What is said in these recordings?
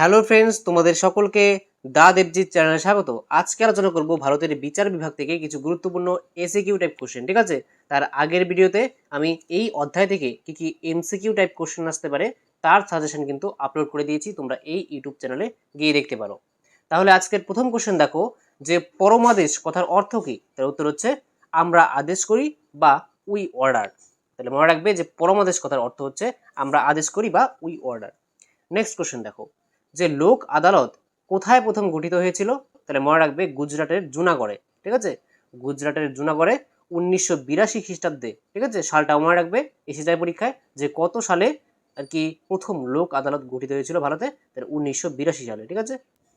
Hello friends, তোমাদের সকলকে দা দেবজিৎ চ্যানেলে স্বাগত। আজকে আলোচনা করব ভারতের বিচার বিভাগ থেকে কিছু গুরুত্বপূর্ণ এসিকিউ টাইপ কোশ্চেন, ঠিক আছে? তার আগের ভিডিওতে আমি এই অধ্যায় থেকে কি কি এমসিকিউ টাইপ কোশ্চেন আসতে পারে, তার সাজেশন কিন্তু আপলোড করে দিয়েছি, তোমরা এই ইউটিউব চ্যানেলে গিয়ে দেখতে পারো। তাহলে আজকের প্রথম কোশ্চেন দেখো, যে পরমাদেশ কথার অর্থ কি? তার উত্তর হচ্ছে, আমরা আদেশ করি বা উই অর্ডার। তাহলে মনে রাখবে যে পরমাদেশ কথার অর্থ হচ্ছে, আমরা আদেশ করি বা উই অর্ডার। নেক্সট কোশ্চেন দেখো যে লোক আদালত কোথায় প্রথম গঠিত হয়েছিল, তাহলে মনে রাখবে গুজরাটের জুনাগড়ে, ঠিক আছে? গুজরাটের জুনাগড়ে উনিশশো বিরাশি খ্রিস্টাব্দে, ঠিক আছে? সালটা মনে রাখবে এসে যায় পরীক্ষায় যে কত সালে আর কি প্রথম লোক আদালত গঠিত হয়েছিল ভারতে, তাহলে উনিশশো বিরাশি সালে, ঠিক আছে?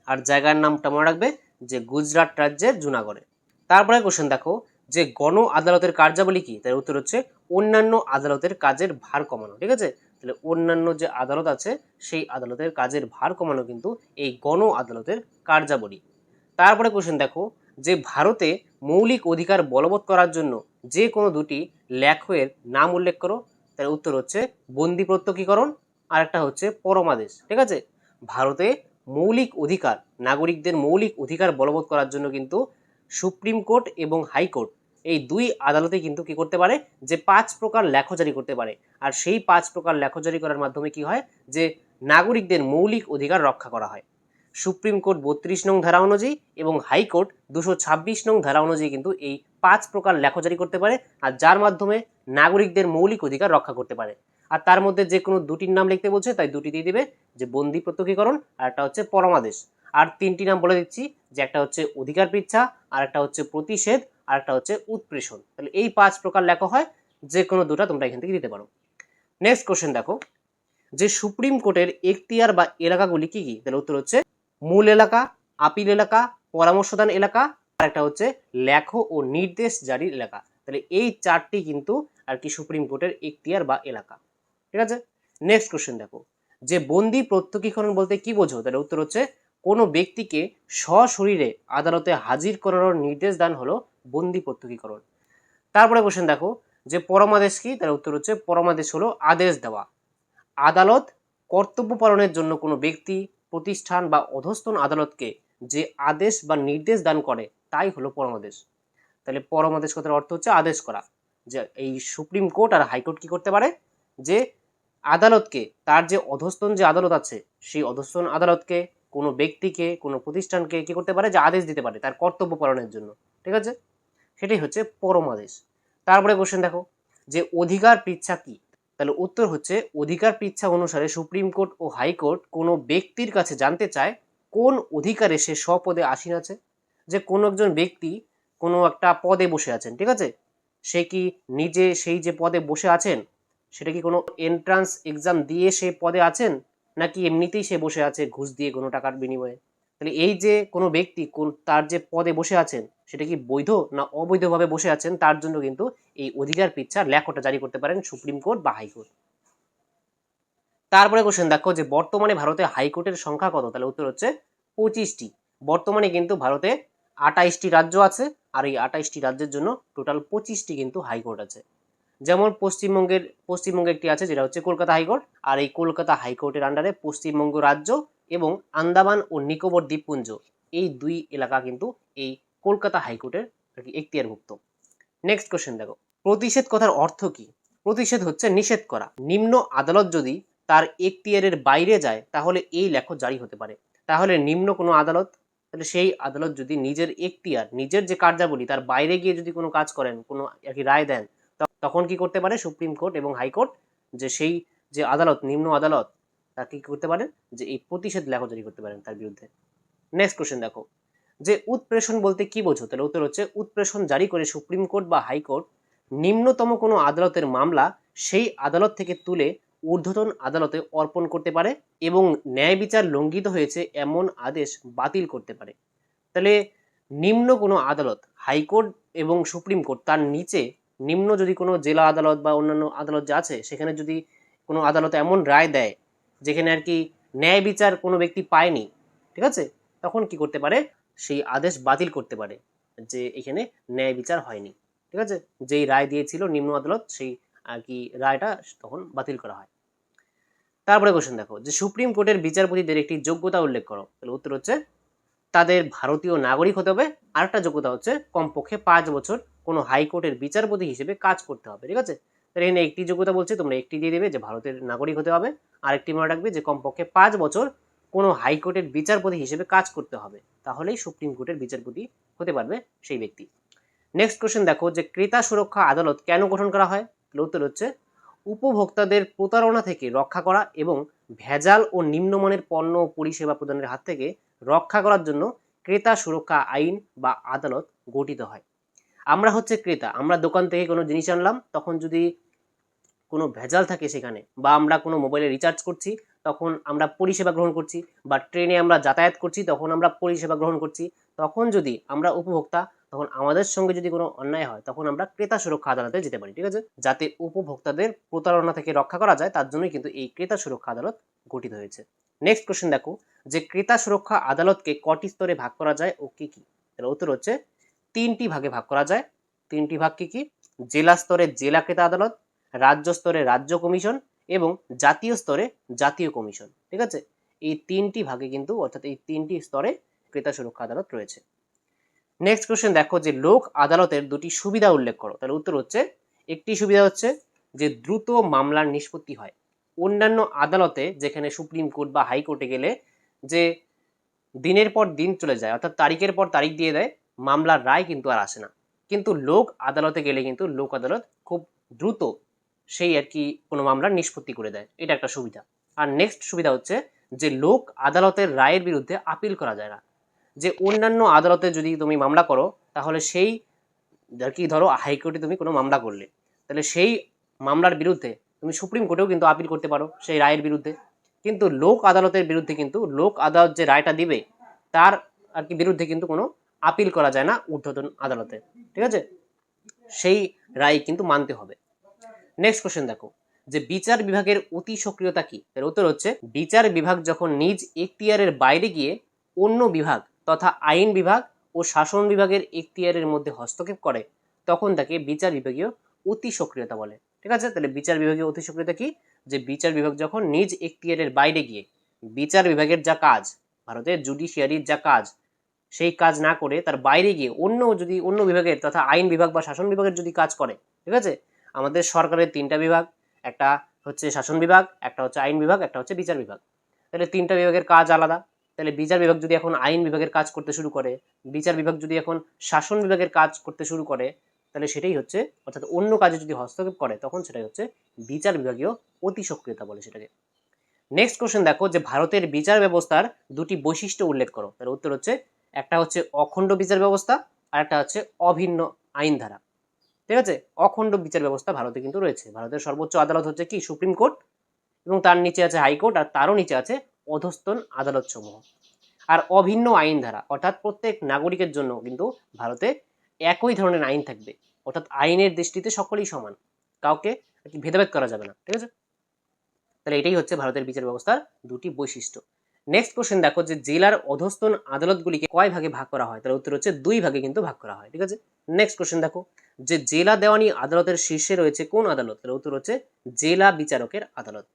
আর জায়গার নামটা মনে রাখবে যে গুজরাট রাজ্যের জুনাগড়ে। তারপরে কোশ্চেন দেখো, যে গণ আদালতের কার্যাবলী কি? তার উত্তর হচ্ছে অন্যান্য আদালতের কাজের ভার কমানো, ঠিক আছে? তাহলে অন্যান্য যে আদালত আছে, সেই আদালতের কাজের ভার কমানো কিন্তু এই গণ আদালতের কার্যাবলী। তারপরে কোশ্চেন দেখো, যে ভারতে মৌলিক অধিকার বলবৎ করার জন্য যে কোনো দুটি লেখকের নাম উল্লেখ করো, তার উত্তর হচ্ছে বন্দি প্রত্যক্ষীকরণ আর একটা হচ্ছে পরমাদেশ, ঠিক আছে? ভারতে মৌলিক অধিকার, নাগরিকদের মৌলিক অধিকার বলবৎ করার জন্য কিন্তু সুপ্রিম কোর্ট এবং হাইকোর্ট এই দুই আদালতে কিন্তু কি করতে পারে? যে পাঁচ প্রকার লেখো জারি করতে পারে। আর সেই পাঁচ প্রকার লেখো জারি করার মাধ্যমে কি হয়? যে নাগরিকদের মৌলিক অধিকার রক্ষা করা হয়। সুপ্রিম কোর্ট বত্রিশ নং ধারা অনুযায়ী এবং হাইকোর্ট দুশো ছাব্বিশ নং ধারা অনুযায়ী কিন্তু এই পাঁচ প্রকার লেখো জারি করতে পারে আর যার মাধ্যমে নাগরিকদের মৌলিক অধিকার রক্ষা করতে পারে। আর তার মধ্যে যে কোনো দুটির নাম লিখতে বলছে, তাই দুটি দিয়ে দিবে, যে বন্দি প্রত্যক্ষীকরণ আর একটা হচ্ছে পরমাদেশ। আর তিনটি নাম বলে দিচ্ছি, যে একটা হচ্ছে অধিকার পিচ্ছা আর একটা হচ্ছে প্রতিষেধ আর একটা হচ্ছে উৎপ্রেষণ। তাহলে এই পাঁচ প্রকার লেখা হয় যে কোনো দুটা তোমরা এখান থেকে দিতে পারো। নেক্সট কোশ্চেন দেখো, যে সুপ্রিম কোর্টের এখতিয়ার বা এলাকাগুলি কি কি? তাহলে উত্তর হচ্ছে, মূল এলাকা, আপিল এলাকা, পরামর্শদান এলাকা, আর একটা হচ্ছে লেখো ও নির্দেশ জারির এলাকা। তাহলে এই চারটি কিন্তু আর কি সুপ্রিম কোর্টের এখতিয়ার বা এলাকা। ঠিক আছে? নেক্সট কোশ্চেন দেখো, যে বন্দি প্রত্যক্ষীকরণ বলতে কি বোঝো? তাহলে উত্তর হচ্ছে, কোনো ব্যক্তিকে সশরীরে আদালতে হাজির করানোর নির্দেশ দান হলো বন্দি প্রত্যক্ষীকরণ তারপরে কোশ্চেন দেখো, যে পরমাদেশ কি? তার উত্তর হচ্ছে পরমাদেশ হলো আদেশ দেওয়া। আদালত কর্তব্য পালনের জন্য কোনো ব্যক্তি, প্রতিষ্ঠান বা অধস্তন আদালতকে যে আদেশ বা নির্দেশ দান করে, তাই হলো পরমাদেশ। তাহলে পরমাদেশ কথার অর্থ হচ্ছে আদেশ করা। যে এই সুপ্রিম কোর্ট আর হাইকোর্ট কি করতে পারে? যে আদালতকে, তার যে অধস্তন যে আদালত আছে, সেই অধস্তন আদালতকে, কোনো ব্যক্তিকে, কোনো প্রতিষ্ঠানকে কি করতে পারে? যে আদেশ দিতে পারে, তার কর্তব্য পালনের জন্য। ঠিক আছে? সেটাই হচ্ছে পরমাদেশ। তারপরে কোশ্চেন দেখো, যে অধিকার পৃচ্ছা কি? তাহলে উত্তর হচ্ছে, অধিকার পৃচ্ছা অনুসারে সুপ্রিম কোর্ট ও হাইকোর্ট কোনো ব্যক্তির কাছে জানতে চায় কোন অধিকারে সে স্বপদে আসীন আছে। যে কোনো একজন ব্যক্তি কোনো একটা পদে বসে আছেন, ঠিক আছে? সে কি নিজে সেই যে পদে বসে আছেন, সেটা কি কোনো এন্ট্রান্স এক্সাম দিয়ে সে পদে আছেন? নাকি এমনিতেই সে বসে আছে ঘুষ দিয়ে কোনো টাকার বিনিময়ে? তাহলে এই যে কোনো ব্যক্তি কোন তার যে পদে বসে আছেন, সেটা কি বৈধ না অবৈধভাবে বসে আছেন, তার জন্য কিন্তু এই অধিকার পিচ্ছার লেখটা জারি করতে পারেন সুপ্রিম কোর্ট বা হাইকোর্ট তারপরে কোশ্চেন দেখো যে বর্তমানে ভারতে হাইকোর্টের সংখ্যা কত? তাহলে উত্তর হচ্ছে পঁচিশটি। বর্তমানে কিন্তু ভারতে আটাইশটি রাজ্য আছে, আর এই আটাইশটি রাজ্যের জন্য টোটাল পঁচিশটি কিন্তু হাইকোর্ট আছে। যেমন পশ্চিমবঙ্গের, পশ্চিমবঙ্গে একটি আছে, যেটা হচ্ছে কলকাতা হাইকোর্ট আর এই কলকাতা হাইকোর্টের আন্ডারে পশ্চিমবঙ্গ রাজ্য এবং আন্দামান ও নিকোবর দ্বীপপুঞ্জ, এই দুই এলাকা কিন্তু এই কলকাতা হাইকোর্টের আর কি এখতিয়ারভুক্ত। নেক্সট কোশ্চেন দেখো। প্রতিষেধ কথার অর্থ কি? প্রতিষেধ হচ্ছে নিষেধ করা। নিম্ন আদালত যদি তার এখতিয়ারের বাইরে যায়, তাহলে এই লেখ জারি হতে পারে। তাহলে নিম্ন কোনো আদালত? তাহলে সেই আদালত যদি নিজের এখতিয়ার, নিজের যে কার্যাবলী, তার বাইরে গিয়ে যদি কোনো কাজ করেন, কোনো আর কি রায় দেন তখন কি করতে পারে সুপ্রিম কোর্ট এবং হাইকোর্ট? যে সেই যে আদালত, নিম্ন আদালত তাকে কি করতে পারেন? যে এই প্রতিষেধ লেখা জারি করতে পারেন তার বিরুদ্ধে। নেক্সট কোশ্চেন দেখো। যে উৎপ্রেষণ বলতে কি বোঝো? তাহলে উত্তর হচ্ছে উৎপ্রেষণ জারি করে সুপ্রিম কোর্ট বা হাইকোর্ট নিম্নতম কোনো আদালতের মামলা সেই আদালত থেকে তুলে ঊর্ধ্বতন আদালতে অর্পণ করতে পারে এবং ন্যায় বিচার লঙ্ঘিত হয়েছে এমন আদেশ বাতিল করতে পারে। তাহলে নিম্ন কোনো আদালত হাইকোর্ট এবং সুপ্রিম কোর্ট তার নিচে নিম্ন যদি কোনো জেলা আদালত বা অন্যান্য আদালত যা আছে, সেখানে যদি কোনো আদালত এমন রায় দেয় যেখানে আর কি ন্যায় বিচার কোনো ব্যক্তি পায়নি, ঠিক আছে? তখন কি করতে পারে? সেই আদেশ বাতিল করতে পারে যে এখানে ন্যায় বিচার হয়নি, ঠিক আছে? যেই রায় দিয়েছিল নিম্ন আদালত, সেই আর কি রায়টা তখন বাতিল করা হয়। তারপরে কোশ্চেন দেখো, যে সুপ্রিম কোর্টের বিচারপতিদের একটি যোগ্যতা উল্লেখ করো। তাহলে উত্তর হচ্ছে, তাদের ভারতীয় নাগরিক হতে হবে। আরেকটা যোগ্যতা হচ্ছে, কমপক্ষে পাঁচ বছর কোনো হাইকোর্টের বিচারপতি হিসেবে কাজ করতে হবে, ঠিক আছে? তাহলে এখানে একটি যোগ্যতা বলছে, তোমরা একটি দিয়ে দেবে যে ভারতের নাগরিক হতে হবে। আরেকটি মনে রাখবে যে কমপক্ষে পাঁচ বছর কোনো হাইকোর্টের বিচারপতি হিসেবে কাজ করতে হবে। তাহলেই সুপ্রিম কোর্টের বিচারপতি হতে পারবে সেই ব্যক্তি। নেক্সট কোশ্চেন দেখো যে ক্রেতা সুরক্ষা আদালত কেন গঠন করা হয়? উত্তর হচ্ছে, উপভোক্তাদের প্রতারণা থেকে রক্ষা করা এবং ভেজাল ও নিম্নমানের পণ্য ও পরিষেবা প্রদানের হাত থেকে রক্ষা করার জন্য ক্রেতা সুরক্ষা আইন বা আদালত গঠিত হয়। আমরা হচ্ছে ক্রেতা, আমরা দোকান থেকে কোনো জিনিস আনলাম, তখন যদি কোনো ভেজাল থাকে সেখানে বা আমরা কোনো মোবাইলে রিচার্জ করছি, তখন আমরা পরিষেবা গ্রহণ করছি বা ট্রেনে আমরা যাতায়াত করছি, তখন আমরা পরিষেবা গ্রহণ করছি। তখন যদি আমরা উপভোক্তা, তখন আমাদের সঙ্গে যদি কোনো অন্যায় হয়, তখন আমরা ক্রেতা সুরক্ষা আদালতে যেতে পারি, ঠিক আছে? যাতে উপভোক্তাদের প্রতারণা থেকে রক্ষা করা যায়, তার জন্যই কিন্তু এই ক্রেতা সুরক্ষা আদালত গঠিত হয়েছে। নেক্সট কোশ্চেন দেখো, যে ক্রেতা সুরক্ষা আদালতকে কটি স্তরে ভাগ করা যায় ও কি কি? তাহলে উত্তর হচ্ছে, তিনটি ভাগে ভাগ করা যায়। তিনটি ভাগ কি? কি জেলা স্তরে জেলা ক্রেতা আদালত রাজ্য স্তরে রাজ্য কমিশন এবং জাতীয় স্তরে জাতীয় কমিশন, ঠিক আছে? এই তিনটি ভাগে কিন্তু, অর্থাৎ এই তিনটি স্তরে ক্রেতা সুরক্ষা আদালত রয়েছে। নেক্সট কোশ্চেন দেখো যে লোক আদালতের দুটি সুবিধা উল্লেখ করো। তাহলে উত্তর হচ্ছে, একটি সুবিধা হচ্ছে যে দ্রুত মামলার নিষ্পত্তি হয়। অন্যান্য আদালতে যেখানে সুপ্রিম কোর্ট বা হাইকোর্টে গেলে যে দিনের পর দিন চলে যায়, অর্থাৎ তারিখের পর তারিখ দিয়ে দেয়, মামলার রায় কিন্তু আর আসে না। কিন্তু লোক আদালতে গেলে কিন্তু লোক আদালত খুব দ্রুত সেই আর কি কোনো মামলার নিষ্পত্তি করে দেয়। এটা একটা সুবিধা। আর নেক্সট সুবিধা হচ্ছে যে লোক আদালতের রায়ের বিরুদ্ধে আপিল করা যায় না। যে অন্যান্য আদালতে যদি তুমি মামলা করো, তাহলে সেই আর কি ধরো হাইকোর্টে তুমি কোনো মামলা করলে। তাহলে সেই মামলার বিরুদ্ধে তুমি সুপ্রিম কোর্টেও কিন্তু আপিল করতে পারো সেই রায়ের বিরুদ্ধে। কিন্তু লোক আদালতের বিরুদ্ধে কিন্তু, লোক আদালত যে রায়টা দিবে, তার আর কি বিরুদ্ধে কিন্তু কোনো আপিল করা যায় না ঊর্ধ্বতন আদালতে। ঠিক আছে? সেই রায় কিন্তু মানতে হবে। নেক্সট কোশ্চেন দেখো। যে বিচার বিভাগের অতি সক্রিয়তা কি? এর উত্তর হচ্ছে, বিচার বিভাগ যখন নিজ এখতিয়ারের বাইরে গিয়ে অন্য বিভাগ তথা আইন বিভাগ ও শাসন বিভাগের এখতিয়ারের মধ্যে হস্তক্ষেপ করে, তখন তাকে বিচার বিভাগীয় অতি সক্রিয়তা বলে। ঠিক আছে? তাহলে বিচার বিভাগীয় অতি সক্রিয়তা কি? যে বিচার বিভাগ যখন নিজ এখতিয়ারের বাইরে গিয়ে বিচার বিভাগের যা কাজ, ভারতের জুডিশিয়ারির যা কাজ, সেই কাজ না করে তার বাইরে গিয়ে অন্য যদি অন্য বিভাগের তথা আইন বিভাগ বা শাসন বিভাগের যদি কাজ করে, ঠিক আছে? আমাদের সরকারের তিনটা বিভাগ, একটা হচ্ছে শাসন বিভাগ, একটা হচ্ছে আইন বিভাগ, একটা হচ্ছে বিচার বিভাগ। তাহলে তিনটা বিভাগের কাজ আলাদা। তাহলে বিচার বিভাগ যদি এখন আইন বিভাগের কাজ করতে শুরু করে, বিচার বিভাগ যদি এখন শাসন বিভাগের কাজ করতে শুরু করে, তাহলে সেটাই হচ্ছে, অর্থাৎ অন্য কাজে যদি হস্তক্ষেপ করে, তখন সেটাই হচ্ছে বিচার বিভাগীয় অতি সক্রিয়তা বলে সেটাকে। নেক্সট কোশ্চেন দেখো যে ভারতের বিচার ব্যবস্থার দুটি বৈশিষ্ট্য উল্লেখ করো। তার উত্তর হচ্ছে, একটা হচ্ছে অখণ্ড বিচার ব্যবস্থা আর একটা হচ্ছে অভিন্ন আইন ধারা ঠিক আছে? অখণ্ড বিচার ব্যবস্থা ভারতে কিন্তু রয়েছে। ভারতের সর্বোচ্চ আদালত হচ্ছে কি? সুপ্রিম কোর্ট এবং তার নিচে আছে হাইকোর্ট আর তারও নিচে আছে অধস্তন আদালত সমূহ আর অভিন্ন আইন ধারা অর্থাৎ প্রত্যেক নাগরিকের জন্য কিন্তু ভারতে একই ধরনের আইন থাকবে। অর্থাৎ আইনের দৃষ্টিতে সকলেই সমান। কাউকে ভেদাভেদ করা যাবে না। ঠিক আছে? তাহলে এটাই হচ্ছে ভারতের বিচার ব্যবস্থার দুটি বৈশিষ্ট্য। নেক্সট কোশ্চেন দেখো যে জেলার অধস্তন আদালতগুলিকে কয় ভাগে ভাগ করা হয়? তাহলে উত্তর হচ্ছে দুই ভাগে কিন্তু ভাগ করা হয়, ঠিক আছে? নেক্সট কোশ্চেন দেখো যে জেলা দেওয়ানি আদালতের শীর্ষে রয়েছে কোন আদালত? তাহলে উত্তর হচ্ছে জেলা বিচারকের আদালত।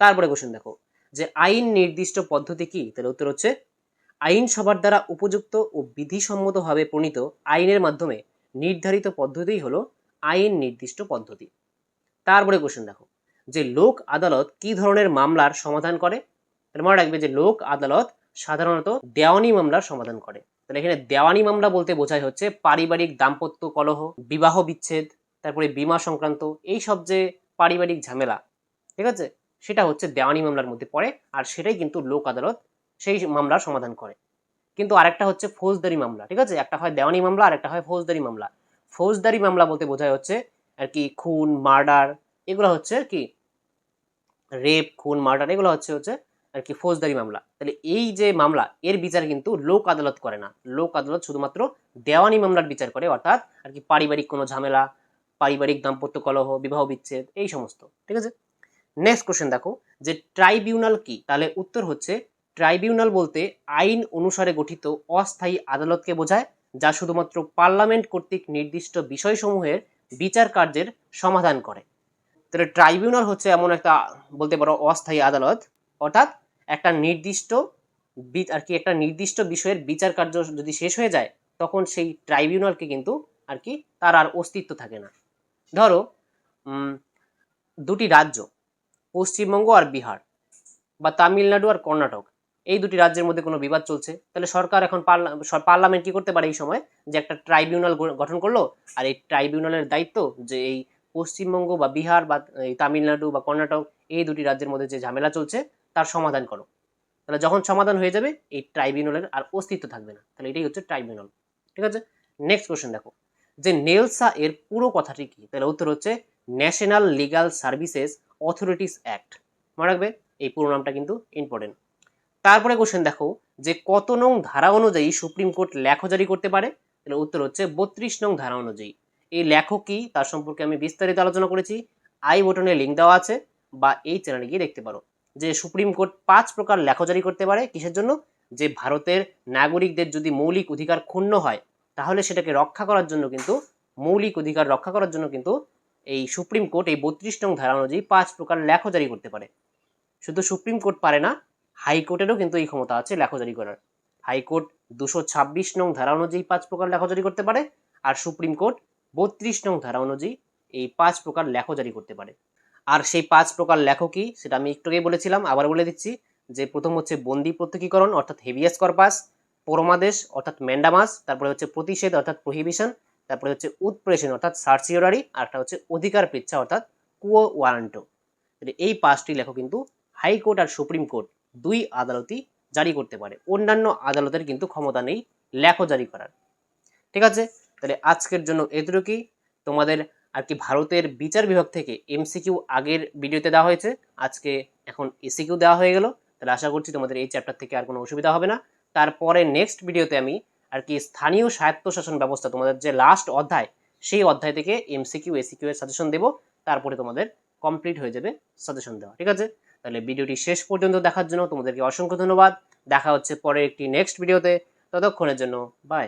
তারপরে কোশ্চেন দেখো যে আইন নির্দিষ্ট পদ্ধতি কি? তাহলে উত্তর হচ্ছে আইন আইনসভার দ্বারা উপযুক্ত ও বিধিসম্মতভাবে প্রণীত আইনের মাধ্যমে নির্ধারিত পদ্ধতিই হলো আইন নির্দিষ্ট পদ্ধতি। তারপরে কোশ্চেন দেখো যে লোক আদালত কি ধরনের মামলার সমাধান করে? তাহলে মনে রাখবে যে লোক, আদালত সাধারণত দেওয়ানি মামলার সমাধান করে। তাহলে এখানে দেওয়ানি মামলা বলতে বোঝায় হচ্ছে পারিবারিক দাম্পত্য কলহ, বিবাহ বিচ্ছেদ, তারপরে বীমা সংক্রান্ত এই সব যে পারিবারিক ঝামেলা, ঠিক আছে? সেটা হচ্ছে দেওয়ানি মামলার মধ্যে পড়ে আর সেটাই কিন্তু লোক, আদালত সেই মামলার সমাধান করে। কিন্তু আরেকটা হচ্ছে ফৌজদারি মামলা, ঠিক আছে? একটা হয় দেওয়ানি মামলা আর একটা হয় ফৌজদারি মামলা। ফৌজদারি মামলা বলতে বোঝায় হচ্ছে আর কি খুন, মার্ডার, এগুলো হচ্ছে আর কি রেপ, খুন, মার্ডার, এগুলো হচ্ছে হচ্ছে আর কি ফৌজদারি মামলা। তাহলে এই যে মামলা, এর বিচার কিন্তু লোক আদালত করে না। লোক আদালত শুধুমাত্র দেওয়ানি মামলার বিচার করে, অর্থাৎ আর কি পারিবারিক কোনো ঝামেলা, পারিবারিক দাম্পত্য কলহ, বিবাহ বিচ্ছেদ, এই সমস্ত। ঠিক আছে? নেক্সট কোশ্চেন দেখো, যে ট্রাইব্যুনাল কি? তাহলে উত্তর হচ্ছে, ট্রাইব্যুনাল বলতে আইন অনুসারে গঠিত অস্থায়ী আদালতকে বোঝায়, যা শুধুমাত্র পার্লামেন্ট কর্তৃক নির্দিষ্ট বিষয়সমূহের বিচার কার্যের সমাধান করে। তাহলে ট্রাইব্যুনাল হচ্ছে এমন একটা বলতে পারো অস্থায়ী আদালত, অর্থাৎ একটা নির্দিষ্ট আর কি একটা নির্দিষ্ট বিষয়ের বিচার কার্য যদি শেষ হয়ে যায়, তখন সেই ট্রাইব্যুনালকে কিন্তু আর কি তার আর অস্তিত্ব থাকে না। ধরো দুটি রাজ্য, পশ্চিমবঙ্গ আর বিহার বা তামিলনাড়ু আর কর্ণাটক, এই দুটি রাজ্যের মধ্যে কোনো বিবাদ চলছে? তাহলে সরকার এখন পার্লা- পার্লামেন্ট কি করতে পারে এই সময়? যে একটা ট্রাইব্যুনাল গঠন করল, আর এই ট্রাইব্যুনালের দায়িত্ব যে এই পশ্চিমবঙ্গ বা বিহার বা এই তামিলনাড়ু বা কর্ণাটক, এই দুটি রাজ্যের মধ্যে যে ঝামেলা চলছে তার সমাধান করো। তাহলে যখন সমাধান হয়ে যাবে, এই ট্রাইব্যুনালের আর অস্তিত্ব থাকবে না। তাহলে এটাই হচ্ছে ট্রাইব্যুনাল ঠিক আছে? নেক্সট কোশ্চেন দেখো। যে নেলসা এর পুরো কথাটি কি? তাহলে উত্তর হচ্ছে national legal services authorities act মনে রাখবে? এই পুরো নামটা কিন্তু ইম্পর্টেন্ট তারপরে কোশ্চেন দেখো। যে কত নং ধারা অনুযায়ী সুপ্রিম কোর্ট লেখ জারি করতে পারে? তাহলে উত্তর হচ্ছে বত্রিশ নং ধারা অনুযায়ী। এই লেখক কি? তার সম্পর্কে আমি বিস্তারিত আলোচনা করেছি। আই বটনে লিঙ্ক দেওয়া আছে বা এই চ্যানেলে গিয়ে দেখতে পারো। যে সুপ্রিম কোর্ট পাঁচ প্রকার লেখ জারি করতে পারে কিসের জন্য? যে ভারতের নাগরিকদের যদি মৌলিক অধিকার ক্ষুণ্ণ হয়, তাহলে সেটাকে রক্ষা করার জন্য কিন্তু, মৌলিক অধিকার রক্ষা করার জন্য কিন্তু এই সুপ্রিম কোর্ট এই বত্রিশ নং ধারা অনুযায়ী পাঁচ প্রকার লেখ জারি করতে পারে। শুধু সুপ্রিম কোর্ট পারে না হাইকোর্টেরও কিন্তু এই ক্ষমতা আছে লেখ জারি করার হাইকোর্ট দুশো ছাব্বিশ নং ধারা অনুযায়ী পাঁচ প্রকার লেখ জারি করতে পারে, আর সুপ্রিম কোর্ট বত্রিশ নং ধারা অনুযায়ী এই পাঁচ প্রকার লেখ জারি করতে পারে। আর সেই পাঁচ প্রকার লেখকই সেটা আমি একটু আগেই বলেছিলাম, আবার বলে দিচ্ছি যে প্রথম হচ্ছে বন্দি প্রত্যক্ষীকরণ অর্থাৎ হেভিয়াস কর্পাস, পরমাদেশ, অর্থাৎ ম্যান্ডামাস, তারপরে হচ্ছে প্রতিষেধ, অর্থাৎ প্রহিবিশন, তারপরে হচ্ছে উৎপ্রেষণ, অর্থাৎ সার্সিওরারি, আর একটা হচ্ছে অধিকার পৃচ্ছা, অর্থাৎ কুয়ো ওয়ারান্টো। এই পাঁচটি লেখক কিন্তু হাইকোর্ট আর সুপ্রিম কোর্ট দুই আদালতই জারি করতে পারে। অন্যান্য আদালতের কিন্তু ক্ষমতা নেই লেখ জারি করার। ঠিক আছে? তাহলে আজকের জন্য এতটুকুই। তোমাদের আর কি ভারতের বিচার বিভাগ থেকে এমসিকিউ আগের ভিডিওতে দেওয়া হয়েছে। আজকে এখন এসিকিউ দেওয়া হয়ে গেল। তাহলে আশা করছি তোমাদের এই চ্যাপ্টার থেকে আর কোনো অসুবিধা হবে না। তারপরে নেক্সট ভিডিওতে আমি আর কি স্থানীয় স্বায়ত্তশাসন ব্যবস্থা, তোমাদের যে লাস্ট অধ্যায়, সেই অধ্যায় থেকে এমসিকিউ এসিকিউ এর সাজেশন দেবো। তারপরে তোমাদের কমপ্লিট হয়ে যাবে সাজেশন দেওয়া, ঠিক আছে? তাহলে ভিডিওটি শেষ পর্যন্ত দেখার জন্য তোমাদেরকে অসংখ্য ধন্যবাদ। দেখা হচ্ছে পরের একটি নেক্সট ভিডিওতে। ততক্ষণের জন্য বাই